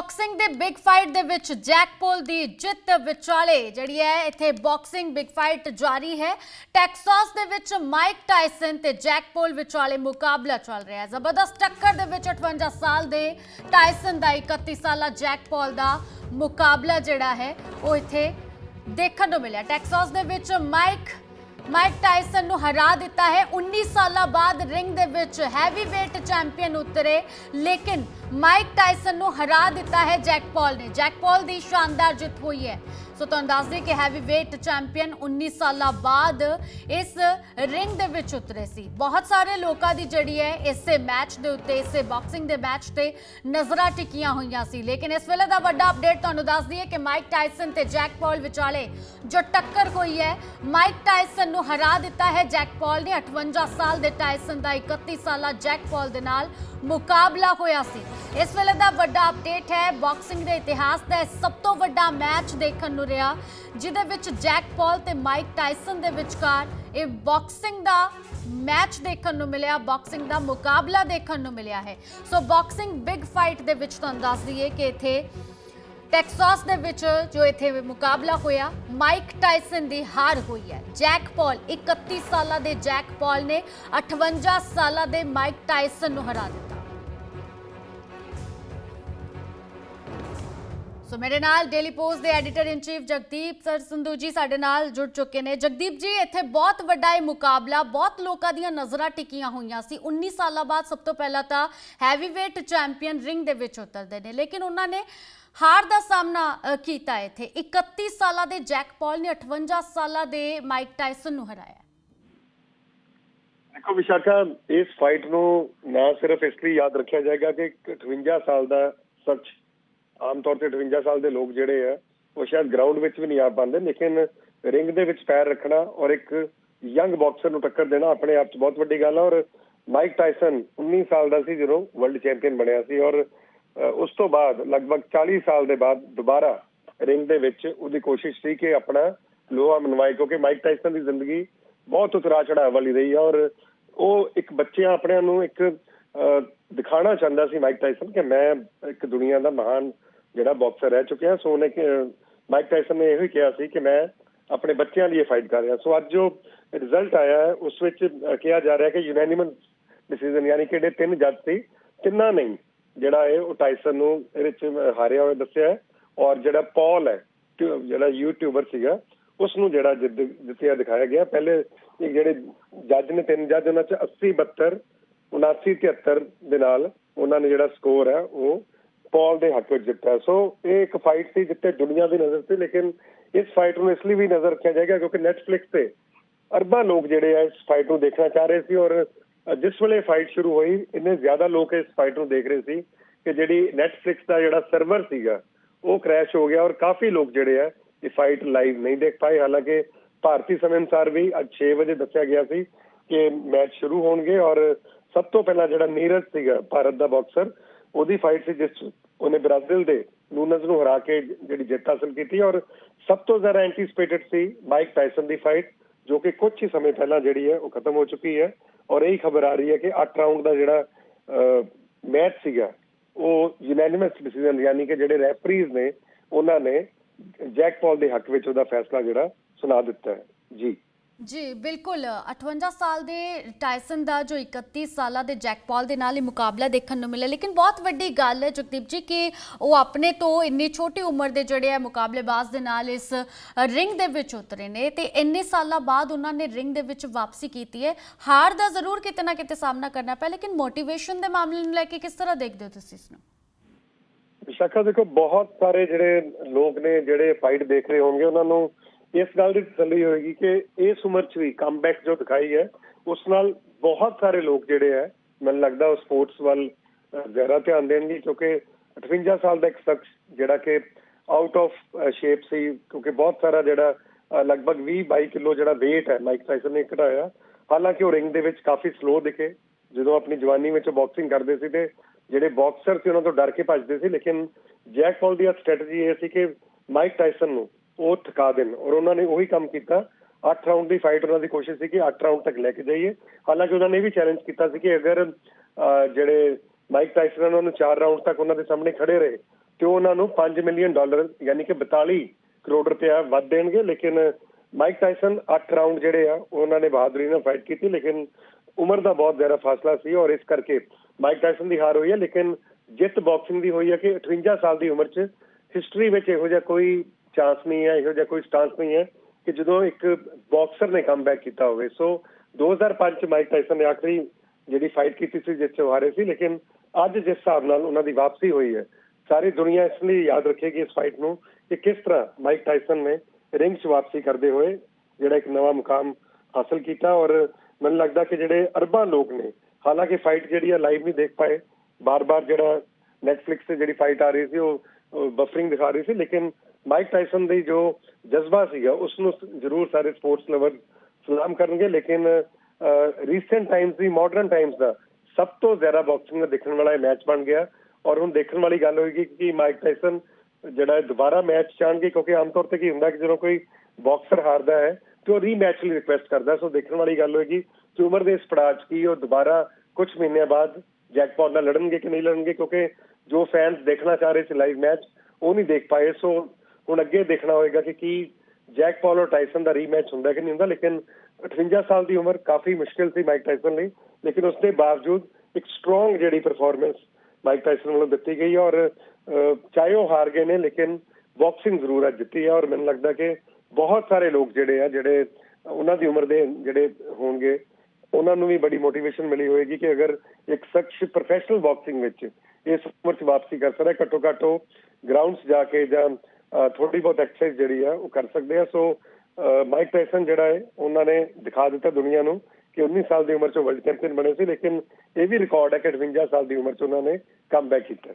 Boxing ਦੇ big fight ਦੇ ਵਿੱਚ ਜੈਕ ਪੋਲ ਦੀ ਜਿੱਤ ਵਿਚਾਲੇ ਜਿਹੜੀ ਹੈ, ਇੱਥੇ ਬਾਕਸਿੰਗ ਬਿਗ ਫਾਈਟ ਜਾਰੀ ਹੈ। ਟੈਕਸਾਸ ਦੇ ਵਿੱਚ ਮਾਈਕ ਟਾਈਸਨ ਤੇ ਜੈਕ ਪੋਲ ਵਿਚਾਲੇ ਮੁਕਾਬਲਾ ਚੱਲ ਰਿਹਾ ਹੈ। ਜ਼ਬਰਦਸਤ ਟੱਕਰ ਦੇ ਵਿੱਚ 58 ਸਾਲ ਦੇ ਟਾਇਸਨ ਦਾ 31 ਸਾਲਾ ਜੈਕ ਪੋਲ ਦਾ ਮੁਕਾਬਲਾ ਜਿਹੜਾ ਹੈ, ਉਹ ਇੱਥੇ ਦੇਖਣ ਨੂੰ ਮਿਲਿਆ। ਟੈਕਸਾਸ ਦੇ ਵਿੱਚ ਮਾਈਕ ਮਾਈਕ ਟਾਈਸਨ ਨੂੰ ਹਰਾ ਦਿੱਤਾ ਹੈ। 19 ਸਾਲਾਂ ਬਾਅਦ ਰਿੰਗ ਦੇ ਵਿੱਚ ਹੈਵੀ weight ਚੈਂਪੀਅਨ ਉਤਰੇ, ਲੇਕਿਨ ਮਾਈਕ ਟਾਈਸਨ ਨੂੰ ਹਰਾ ਦਿੱਤਾ ਹੈ ਜੈਕ ਪੌਲ ਨੇ। ਜੈਕ ਪੌਲ ਦੀ ਸ਼ਾਨਦਾਰ ਜਿੱਤ ਹੋਈ ਹੈ। ਸੋ ਤੁਹਾਨੂੰ ਦੱਸ ਦਈਏ ਕਿ ਹੈਵੀ weight ਚੈਂਪੀਅਨ 19 ਸਾਲਾਂ ਬਾਅਦ ਇਸ ਰਿੰਗ ਦੇ ਵਿੱਚ ਉਤਰੇ ਸੀ। ਬਹੁਤ ਸਾਰੇ ਲੋਕਾਂ ਦੀ ਜਿਹੜੀ ਹੈ ਇਸੇ ਮੈਚ ਦੇ ਉੱਤੇ, ਇਸੇ ਬਾਕਸਿੰਗ ਦੇ ਮੈਚ ਤੇ ਨਜ਼ਰਾਂ ਟਿਕੀਆਂ ਹੋਈਆਂ ਸੀ। ਲੇਕਿਨ ਇਸ ਵੇਲੇ ਦਾ ਵੱਡਾ ਅਪਡੇਟ ਤੁਹਾਨੂੰ ਦੱਸ ਦਈਏ ਕਿ ਮਾਈਕ ਟਾਈਸਨ ਤੇ ਜੈਕ ਪੌਲ ਵਿਚਾਲੇ ਜੋ ਟੱਕਰ ਹੋਈ ਹੈ, ਮਾਈਕ ਟਾਇਸਨ ਨੂੰ ਹਰਾ ਦਿੱਤਾ ਹੈ। ਜੈਕ ਪੌਲ ਨੇ 58 ਸਾਲ ਦੇ ਟਾਈਸਨ ਦਾ 31 ਸਾਲਾ ਜੈਕ ਪੌਲ ਦੇ ਨਾਲ ਮੁਕਾਬਲਾ ਹੋਇਆ ਸੀ। ਇਸ ਵੇਲੇ ਦਾ ਵੱਡਾ ਅਪਡੇਟ ਹੈ ਬਾਕਸਿੰਗ ਦੇ ਇਤਿਹਾਸ ਦਾ ਸਭ ਤੋਂ ਵੱਡਾ ਮੈਚ ਦੇਖਣ ਨੂੰ ਰਿਹਾ, ਜਿਹਦੇ ਵਿੱਚ ਜੈਕ ਪੌਲ ਤੇ ਮਾਈਕ ਟਾਈਸਨ ਦੇ ਵਿਚਕਾਰ ਇਹ ਬਾਕਸਿੰਗ ਦਾ ਮੈਚ ਦੇਖਣ ਨੂੰ ਮਿਲਿਆ ਬਾਕਸਿੰਗ ਦਾ ਮੁਕਾਬਲਾ ਦੇਖਣ ਨੂੰ ਮਿਲਿਆ ਹੈ। ਸੋ ਬਾਕਸਿੰਗ ਬਿਗ ਫਾਈਟ ਦੇ ਵਿੱਚ ਤੁਹਾਨੂੰ ਦੱਸ ਦਈਏ ਕਿ ਇੱਥੇ ਟੈਕਸਾਸ ਦੇ ਵਿੱਚ ਜੋ ਇੱਥੇ ਮੁਕਾਬਲਾ ਹੋਇਆ, ਮਾਈਕ ਟਾਈਸਨ ਦੀ ਹਾਰ ਹੋਈ ਹੈ। ਜੈਕ ਪੌਲ 31 ਸਾਲਾਂ ਦੇ ਜੈਕ ਪੌਲ ਨੇ 58 ਸਾਲਾਂ ਦੇ ਮਾਈਕ ਟਾਈਸਨ ਨੂੰ ਹਰਾ ਦਿੱਤਾ। ਸੋ ਮੇਰੇ ਨਾਲ ਡੇਲੀ ਪੋਸਟ ਦੇ editor in chief Jagdeep sir Sandhu ji ਸਾਡੇ ਨਾਲ ਜੁੜ ਚੁੱਕੇ ਨੇ। ਜਗਦੀਪ ਜੀ, ਇੱਥੇ ਬਹੁਤ ਵੱਡਾ ਇਹ ਮੁਕਾਬਲਾ, ਬਹੁਤ ਲੋਕਾਂ ਦੀਆਂ ਨਜ਼ਰਾਂ ਟਿਕੀਆਂ ਹੋਈਆਂ ਸੀ। 19 ਸਾਲਾਂ ਬਾਅਦ ਸਭ ਤੋਂ ਪਹਿਲਾਂ ਤਾਂ ਹੈਵੀ ਚੈਂਪੀਅਨ ਰਿੰਗ ਦੇ ਵਿੱਚ ਉਤਰਦੇ ਨੇ। ਲੇਕਿਨ ਉਹਨਾਂ ਨੇ ਹਾਰ ਦਾ ਸਾਹਮਣਾ ਕੀਤਾ ਇੱਥੇ। 31 ਸਾਲਾਂ ਦੇ ਜੈਕ ਪੌਲ ਨੇ 58 ਸਾਲਾਂ ਦੇ ਮਾਈਕ ਟਾਇਸਨ ਨੂੰ ਹਰਾਇਆ। ਦੇਖੋ ਵਿਸ਼ਾਖਾ, ਇਸ ਫਾਈਟ ਨੂੰ ਨਾ ਸਿਰਫ ਇਸ ਲਈ ਯਾਦ ਰੱਖਿਆ ਜਾਏਗਾ ਕਿ 58 ਸਾਲ ਦਾ ਸੱਚ ਆਮ ਤੌਰ ਤੇ 58 ਸਾਲ ਦੇ ਲੋਕ ਜਿਹੜੇ ਆ ਉਹ ਸ਼ਾਇਦ ਗਰਾਊਂਡ ਵਿੱਚ ਵੀ ਨਹੀਂ ਆ ਪਾਉਂਦੇ ਲੇਕਿਨ ਰਿੰਗ ਦੇ ਵਿੱਚ ਪੈਰ ਰੱਖਣਾ ਔਰ ਇੱਕ ਯੰਗ ਬਾਕਸਰ ਨੂੰ ਟੱਕਰ ਦੇਣਾ ਆਪਣੇ ਆਪ 'ਚ ਬਹੁਤ ਵੱਡੀ ਗੱਲ ਹੈ ਔਰ ਮਾਈਕ ਟਾਇਸਨ 19 ਸਾਲ ਦਾ ਸੀ ਜਦੋਂ ਵਰਲਡ ਚੈਂਪੀਅਨ ਬਣਿਆ ਸੀ ਔਰ ਉਸ ਤੋਂ ਬਾਅਦ ਲਗਭਗ 40 ਸਾਲ ਦੇ ਬਾਅਦ ਦੁਬਾਰਾ ਰਿੰਗ ਦੇ ਵਿੱਚ ਉਹਦੀ ਕੋਸ਼ਿਸ਼ ਸੀ ਕਿ ਆਪਣਾ ਲੋਹਾ ਮਨਵਾਏ ਕਿਉਂਕਿ ਮਾਈਕ ਟਾਈਸਨ ਦੀ ਜ਼ਿੰਦਗੀ ਬਹੁਤ ਉਤਰਾ ਚੜਾਅ ਵਾਲੀ ਰਹੀ ਹੈ ਔਰ ਉਹ ਇੱਕ ਬੱਚਿਆਂ ਆਪਣਿਆਂ ਨੂੰ ਇੱਕ ਅ, ਦਿਖਾਣਾ ਚਾਹੁੰਦਾ ਸੀ ਮਾਈਕ ਟਾਈਸਨ ਕਿ ਮੈਂ ਇੱਕ ਦੁਨੀਆ ਦਾ ਮਹਾਨ ਜਿਹੜਾ ਬਾਕਸਰ ਰਹਿ ਚੁੱਕਿਆ, ਸੋ ਉਹਨੇ ਮਾਈਕ ਟਾਇਸਨ ਨੇ ਇਹੋ ਹੀ ਕਿਹਾ ਸੀ ਕਿ ਮੈਂ ਆਪਣੇ ਬੱਚਿਆਂ ਲਈ ਫਾਈਟ ਕਰ ਰਿਹਾ। ਸੋ ਅੱਜ ਜੋ ਰਿਜ਼ਲਟ ਆਇਆ ਹੈ, ਉਸ ਵਿੱਚ ਕਿਹਾ ਜਾ ਰਿਹਾ ਕਿ ਯੂਨੈਨਿਮਸ ਡਿਸੀਜਨ ਯਾਨੀ ਕਿ ਜਿਹੜੇ ਤਿੰਨ ਜੱਜ ਸੀ, ਤਿੰਨਾਂ ਨੇ ਜਿਹੜਾ ਹੈ ਉਹ ਟਾਇਸਨ ਨੂੰ ਇਹਦੇ ਵਿੱਚ ਹਾਰਿਆ ਹੋਇਆ ਦੱਸਿਆ ਔਰ ਜਿਹੜਾ ਪੌਲ ਹੈ ਟਿਊ- ਜਿਹੜਾ ਯੂਟਿਊਬਰ ਸੀਗਾ, ਉਸ ਨੂੰ ਜਿਹੜਾ ਜਿੱਤਿਆ ਦਿਖਾਇਆ ਗਿਆ। ਪਹਿਲੇ ਜਿਹੜੇ ਜੱਜ ਨੇ, ਤਿੰਨ ਜੱਜ, ਉਹਨਾਂ ਚ 80 72 79 73 ਦੇ ਨਾਲ ਉਹਨਾਂ ਨੇ ਜਿਹੜਾ ਸਕੋਰ ਹੈ, ਉਹ ਪੌਲ ਦੇ ਹੱਕ ਵਿੱਚ ਜਿੱਤਿਆ। ਸੋ ਇਹ ਇੱਕ ਫਾਈਟ ਸੀ ਜਿੱਤੇ ਦੁਨੀਆ ਦੀ ਨਜ਼ਰ ਸੀ, ਲੇਕਿਨ ਇਸ ਫਾਈਟ ਨੂੰ ਇਸ ਲਈ ਵੀ ਨਜ਼ਰ ਰੱਖਿਆ ਜਾਏਗਾ ਕਿਉਂਕਿ ਨੈਟਫਲਿਕਸ ਤੇ ਅਰਬਾਂ ਲੋਕ ਜਿਹੜੇ ਆ ਇਸ ਫਾਈਟ ਨੂੰ ਦੇਖਣਾ ਚਾਹ ਰਹੇ ਸੀ ਔਰ ਜਿਸ ਵੇਲੇ ਫਾਈਟ ਸ਼ੁਰੂ ਹੋਈ, ਇੰਨੇ ਜ਼ਿਆਦਾ ਲੋਕ ਇਸ ਫਾਈਟ ਨੂੰ ਦੇਖ ਰਹੇ ਸੀ ਕਿ ਜਿਹੜੀ ਨੈਟਫਲਿਕਸ ਦਾ ਜਿਹੜਾ ਸਰਵਰ ਸੀਗਾ, ਉਹ ਕ੍ਰੈਸ਼ ਹੋ ਗਿਆ ਔਰ ਕਾਫੀ ਲੋਕ ਜਿਹੜੇ ਆ ਇਹ ਫਾਈਟ ਲਾਈਵ ਨਹੀਂ ਦੇਖ ਪਾਏ। ਹਾਲਾਂਕਿ ਭਾਰਤੀ ਸਮੇਂ ਅਨੁਸਾਰ ਵੀ ਅੱਜ 6 ਵਜੇ ਦੱਸਿਆ ਗਿਆ ਸੀ ਕਿ ਮੈਚ ਸ਼ੁਰੂ ਹੋਣਗੇ ਔਰ ਸਭ ਤੋਂ ਪਹਿਲਾਂ ਜਿਹੜਾ ਨੀਰਜ ਸੀਗਾ, ਭਾਰਤ ਦਾ ਬਾਕਸਰ ਉਹਦੀ ਫਾਈਟ ਸੀ ਜਿਸ ਉਹਨੇ ਬ੍ਰਾਜ਼ੀਲ ਦੇ ਨੂਨਜ਼ ਨੂੰ ਹਰਾ ਕੇ ਜਿਹੜੀ ਜਿੱਤ ਹਾਸਲ ਕੀਤੀ ਔਰ ਸਭ ਤੋਂ ਜ਼ਿਆਦਾ ਐਂਟੀਸਪੇਟਡ ਸੀ ਮਾਈਕ ਟਾਇਸਨ ਦੀ ਫਾਈਟ ਜੋ ਕਿ ਕੁਝ ਹੀ ਸਮੇਂ ਪਹਿਲਾਂ ਜਿਹੜੀ ਹੈ ਉਹ ਖਤਮ ਹੋ ਚੁੱਕੀ ਹੈ ਔਰ ਇਹੀ ਖਬਰ ਆ ਰਹੀ ਹੈ ਕਿ 8 ਰਾਉਂਡ ਦਾ ਜਿਹੜਾ ਮੈਚ ਸੀਗਾ, ਉਹ ਯੂਨੈਨਿਮਸ ਡਿਸੀਜਨ ਯਾਨੀ ਕਿ ਜਿਹੜੇ ਰੈਫਰੀਜ਼ ਨੇ, ਉਹਨਾਂ ਨੇ ਜੈਕ ਪੌਲ ਦੇ ਹੱਕ ਵਿੱਚ ਉਹਦਾ ਫੈਸਲਾ ਜਿਹੜਾ ਸੁਣਾ ਦਿੱਤਾ ਹੈ। ਜੀ। ਜੀ, ਬਿਲਕੁਲ। 58 ਸਾਲ ਦੇ ਟਾਇਸਨ ਦਾ ਜੋ 31 ਸਾਲਾਂ ਦੇ ਜੈਕ ਪੌਲ ਦੇ ਨਾਲ ਹੀ ਮੁਕਾਬਲਾ ਦੇਖਣ ਨੂੰ ਮਿਲਿਆ। ਲੇਕਿਨ ਬਹੁਤ ਵੱਡੀ ਗੱਲ ਹੈ ਜਗਦੀਪ ਜੀ ਕਿ ਉਹ ਆਪਣੇ ਤੋਂ ਇੰਨੀ ਛੋਟੀ ਉਮਰ ਦੇ ਜਿਹੜੇ ਆ ਮੁਕਾਬਲੇਬਾਜ਼ ਦੇ ਨਾਲ ਇਸ ਰਿੰਗ ਦੇ ਵਿੱਚ ਉਤਰੇ ਨੇ ਤੇ ਇੰਨੇ ਸਾਲਾਂ ਬਾਅਦ ਉਹਨਾਂ ਨੇ ਰਿੰਗ ਦੇ ਵਿੱਚ ਵਾਪਸੀ ਕੀਤੀ ਹੈ। ਹਾਰ ਦਾ ਜ਼ਰੂਰ ਕਿਤੇ ਨਾ ਕਿਤੇ ਸਾਹਮਣਾ ਕਰਨਾ ਪਿਆ, ਲੇਕਿਨ ਮੋਟੀਵੇਸ਼ਨ ਦੇ ਮਾਮਲੇ ਨੂੰ ਲੈ ਕੇ ਕਿਸ ਤਰ੍ਹਾਂ ਦੇਖਦੇ ਹੋ ਤੁਸੀਂ ਇਸ ਨੂੰ? ਵਿਸ਼ਾਖਾ, ਦੇਖੋ, ਬਹੁਤ ਸਾਰੇ ਜਿਹੜੇ ਲੋਕ ਨੇ ਜਿਹੜੇ ਫਾਈਟ ਦੇਖ ਰਹੇ ਹੋਣਗੇ, ਉਹਨਾਂ ਨੂੰ ਇਸ ਗੱਲ ਦੀ ਤਸੱਲੀ ਹੋਏਗੀ ਕਿ ਇਸ ਉਮਰ 'ਚ ਵੀ ਕਮਬੈਕ ਜੋ ਦਿਖਾਈ ਹੈ, ਉਸ ਨਾਲ ਬਹੁਤ ਸਾਰੇ ਲੋਕ ਜਿਹੜੇ ਹੈ, ਮੈਨੂੰ ਲੱਗਦਾ ਉਹ ਸਪੋਰਟਸ ਵੱਲ ਜ਼ਿਆਦਾ ਧਿਆਨ ਦੇਣਗੇ ਕਿਉਂਕਿ 58 ਸਾਲ ਦਾ ਇੱਕ ਸ਼ਖਸ ਜਿਹੜਾ ਕਿ ਆਊਟ ਆਫ ਸ਼ੇਪ ਸੀ, ਕਿਉਂਕਿ ਬਹੁਤ ਸਾਰਾ ਜਿਹੜਾ ਲਗਭਗ 20 22 ਕਿਲੋ ਜਿਹੜਾ weight ਹੈ ਮਾਈਕ ਟਾਈਸਨ ਨੇ ਘਟਾਇਆ। ਹਾਲਾਂਕਿ ਉਹ ਰਿੰਗ ਦੇ ਵਿੱਚ ਕਾਫੀ ਸਲੋ ਦਿਖੇ। ਜਦੋਂ ਆਪਣੀ ਜਵਾਨੀ ਵਿੱਚ ਬਾਕਸਿੰਗ ਕਰਦੇ ਸੀ ਤੇ ਜਿਹੜੇ ਬਾਕਸਰ ਸੀ ਉਹਨਾਂ ਤੋਂ ਡਰ ਕੇ ਭੱਜਦੇ ਸੀ, ਲੇਕਿਨ ਜੈਕ ਪੌਲ ਦੀ ਸਟ੍ਰੈਟਜੀ ਇਹ ਸੀ ਕਿ ਮਾਈਕ ਟਾਈਸਨ ਨੂੰ ਉਹ ਥਕਾ ਦੇਣ। ਔਰ ਉਹਨਾਂ ਨੇ ਉਹੀ ਕੰਮ ਕੀਤਾ। 8 ਰਾਉਂਡ ਦੀ ਫਾਈਟ ਉਹਨਾਂ ਦੀ ਕੋਸ਼ਿਸ਼ ਸੀ ਕਿ 8 ਰਾਉਂਡ ਤੱਕ ਲੈ ਕੇ ਜਾਈਏ। ਹਾਲਾਂਕਿ ਉਹਨਾਂ ਨੇ ਵੀ ਚੈਲੰਜ ਕੀਤਾ ਸੀ ਕਿ ਅਗਰ ਜਿਹੜੇ ਮਾਈਕ ਟਾਇਸਨ ਉਹਨਾਂ ਨੂੰ 4 ਰਾਉਂਡ ਤੱਕ ਉਹਨਾਂ ਦੇ ਸਾਹਮਣੇ ਖੜੇ ਰਹੇ, ਤੇ ਉਹਨਾਂ ਨੂੰ 5 ਮਿਲੀਅਨ ਡਾਲਰ ਯਾਨੀ ਕਿ 42 ਕਰੋੜ ਰੁਪਇਆ ਵੱਧ ਦੇਣਗੇ। ਲੇਕਿਨ ਮਾਈਕ ਟਾਈਸਨ 8 ਰਾਉਂਡ ਜਿਹੜੇ ਆ, ਉਹਨਾਂ ਨੇ ਬਹਾਦਰੀ ਨਾਲ ਫਾਈਟ ਕੀਤੀ, ਲੇਕਿਨ ਉਮਰ ਦਾ ਬਹੁਤ ਜ਼ਿਆਦਾ ਫਾਸਲਾ ਸੀ ਔਰ ਇਸ ਕਰਕੇ ਮਾਈਕ ਟਾਈਸਨ ਦੀ ਹਾਰ ਹੋਈ ਹੈ। ਲੇਕਿਨ ਜਿੱਤ ਬਾਕਸਿੰਗ ਦੀ ਹੋਈ ਹੈ ਕਿ 58 ਸਾਲ ਦੀ ਉਮਰ 'ਚ ਹਿਸਟਰੀ ਵਿੱਚ ਇਹੋ ਜਿਹਾ ਕੋਈ ਚਾਂਸ ਨਹੀਂ ਹੈ ਇਹੋ ਜਿਹਾ ਕੋਈ ਸਟਾਂਸ ਨਹੀਂ ਹੈ ਕਿ ਜਦੋਂ ਇੱਕ ਬਾਕਸਰ ਨੇ ਕਮਬੈਕ ਕੀਤਾ ਹੋਵੇ ਸੋ 2005 ਚ ਮਾਈਕ ਟਾਇਸਨ ਨੇ ਆਖਰੀ ਜਿਹੜੀ ਫਾਈਟ ਕੀਤੀ ਸੀ ਜਿਸ 'ਚ ਉਹ ਹਾਰੇ ਸੀ ਲੇਕਿਨ ਅੱਜ ਜਿਸ ਹਿਸਾਬ ਨਾਲ ਉਹਨਾਂ ਦੀ ਵਾਪਸੀ ਹੋਈ ਹੈ ਸਾਰੀ ਦੁਨੀਆ ਇਸ ਲਈ ਯਾਦ ਰੱਖੇਗੀ ਇਸ ਫਾਈਟ ਨੂੰ ਕਿ ਕਿਸ ਤਰ੍ਹਾਂ ਮਾਈਕ ਟਾਇਸਨ ਨੇ ਰਿੰਗ 'ਚ ਵਾਪਸੀ ਕਰਦੇ ਹੋਏ ਜਿਹੜਾ ਇੱਕ ਨਵਾਂ ਮੁਕਾਮ ਹਾਸਲ ਕੀਤਾ ਔਰ ਮੈਨੂੰ ਲੱਗਦਾ ਕਿ ਜਿਹੜੇ ਅਰਬਾਂ ਲੋਕ ਨੇ ਹਾਲਾਂਕਿ ਫਾਈਟ ਜਿਹੜੀ ਆ ਲਾਈਵ ਨਹੀਂ ਦੇਖ ਪਾਏ ਬਾਰ-ਬਾਰ ਜਿਹੜਾ ਨੈਟਫਲਿਕਸ ਤੇ ਜਿਹੜੀ ਫਾਈਟ ਆ ਰਹੀ ਸੀ ਉਹ ਬਫਰਿੰਗ ਦਿਖਾ ਰਹੀ ਸੀ ਲੇਕਿਨ ਮਾਈਕ ਟਾਈਸਨ ਦੀ ਜੋ ਜਜ਼ਬਾ ਸੀਗਾ ਉਸ ਨੂੰ ਜ਼ਰੂਰ ਸਾਰੇ ਸਪੋਰਟਸ ਲਵਰ ਸਲਾਮ ਕਰਨਗੇ, ਲੇਕਿਨ ਰੀਸੈਂਟ ਟਾਈਮਸ ਦੀ ਮਾਡਰਨ ਟਾਈਮਸ ਦਾ ਸਭ ਤੋਂ ਜ਼ਿਆਦਾ ਬਾਕਸਿੰਗ ਦਾ ਦੇਖਣ ਵਾਲਾ ਮੈਚ ਬਣ ਗਿਆ। ਔਰ ਹੁਣ ਦੇਖਣ ਵਾਲੀ ਗੱਲ ਹੋਏਗੀ ਕਿ ਮਾਈਕ ਟਾਇਸਨ ਜਿਹੜਾ ਦੁਬਾਰਾ ਮੈਚ ਚਾਹਣਗੇ ਕਿਉਂਕਿ ਆਮ ਤੌਰ ਤੇ ਕੀ ਹੁੰਦਾ ਕਿ ਜਦੋਂ ਕੋਈ ਬਾਕਸਰ ਹਾਰਦਾ ਹੈ, ਤੇ ਉਹ ਰੀਮੈਚ ਲਈ ਰਿਕੁਐਸਟ ਕਰਦਾ ਸੋ ਦੇਖਣ ਵਾਲੀ ਗੱਲ ਹੋਏਗੀ ਕਿ ਉਮਰ ਦੇ ਇਸ ਪੜਾਅ 'ਚ ਕੀ ਉਹ ਦੁਬਾਰਾ ਕੁਝ ਮਹੀਨਿਆਂ ਬਾਅਦ ਜੈਕਪਾਟ ਨਾਲ ਲੜਨਗੇ ਕਿ ਨਹੀਂ ਲੜਨਗੇ, ਕਿਉਂਕਿ ਜੋ ਫੈਨਸ ਦੇਖਣਾ ਚਾਹ ਰਹੇ ਸੀ ਲਾਈਵ ਮੈਚ ਉਹ ਨਹੀਂ ਦੇਖ ਪਾਏ। ਸੋ ਹੁਣ ਅੱਗੇ ਦੇਖਣਾ ਹੋਏਗਾ ਕਿ ਕੀ ਜੈਕ ਪੌਲ ਔਰ ਟਾਈਸਨ ਦਾ ਰੀਮੈਚ ਹੁੰਦਾ ਕਿ ਨਹੀਂ ਹੁੰਦਾ, ਲੇਕਿਨ 58 ਸਾਲ ਦੀ ਉਮਰ ਕਾਫੀ ਮੁਸ਼ਕਿਲ ਸੀ ਮਾਈਕ ਟਾਈਸਨ ਲਈ, ਲੇਕਿਨ ਉਸ ਦੇ ਬਾਵਜੂਦ ਇੱਕ ਸਟਰੋਂਗ ਜਿਹੜੀ ਪਰਫਾਰਮੈਂਸ ਮਾਈਕ ਟਾਈਸਨ ਵੱਲੋਂ ਦਿੱਤੀ ਗਈ ਔਰ ਚਾਹੇ ਉਹ ਹਾਰ ਗਏ ਨੇ, ਲੇਕਿਨ ਬਾਕਸਿੰਗ ਜ਼ਰੂਰ ਅੱਜ ਜਿੱਤੀ ਹੈ ਔਰ ਮੈਨੂੰ ਲੱਗਦਾ ਕਿ ਬਹੁਤ ਸਾਰੇ ਲੋਕ ਜਿਹੜੇ ਆ, ਜਿਹੜੇ ਉਹਨਾਂ ਦੀ ਉਮਰ ਦੇ ਜਿਹੜੇ ਹੋਣਗੇ, ਉਹਨਾਂ ਨੂੰ ਵੀ ਬੜੀ ਮੋਟੀਵੇਸ਼ਨ ਮਿਲੀ ਹੋਏਗੀ ਕਿ ਅਗਰ ਇੱਕ ਸ਼ਖਸ ਪ੍ਰੋਫੈਸ਼ਨਲ ਬਾਕਸਿੰਗ ਵਿੱਚ ਇਸ ਉਮਰ 'ਚ ਵਾਪਸੀ ਕਰ ਸਕਦਾ ਘੱਟੋ ਘੱਟ ਉਹ ਗਰਾਊਂਡਸ ਜਾ ਕੇ ਜਾਂ ਥੋੜੀ ਬਹੁਤ ਐਕਸਰਸਾਈਜ਼ ਜਿਹੜੀ ਆ ਉਹ ਕਰ ਸਕਦੇ ਆ। ਸੋ ਮਾਈਕ ਟਾਇਸਨ ਜਿਹੜਾ ਹੈ, ਉਹਨਾਂ ਨੇ ਦਿਖਾ ਦਿੱਤਾ ਦੁਨੀਆ ਨੂੰ ਕਿ 19 ਸਾਲ ਦੀ ਉਮਰ 'ਚ ਵਰਲਡ ਚੈਂਪੀਅਨ ਬਣੇ ਸੀ, ਲੇਕਿਨ ਇਹ ਵੀ ਰਿਕਾਰਡ ਹੈ ਕਿ 58 ਸਾਲ ਦੀ ਉਮਰ 'ਚ ਉਹਨਾਂ ਨੇ ਕਮਬੈਕ ਕੀਤਾ।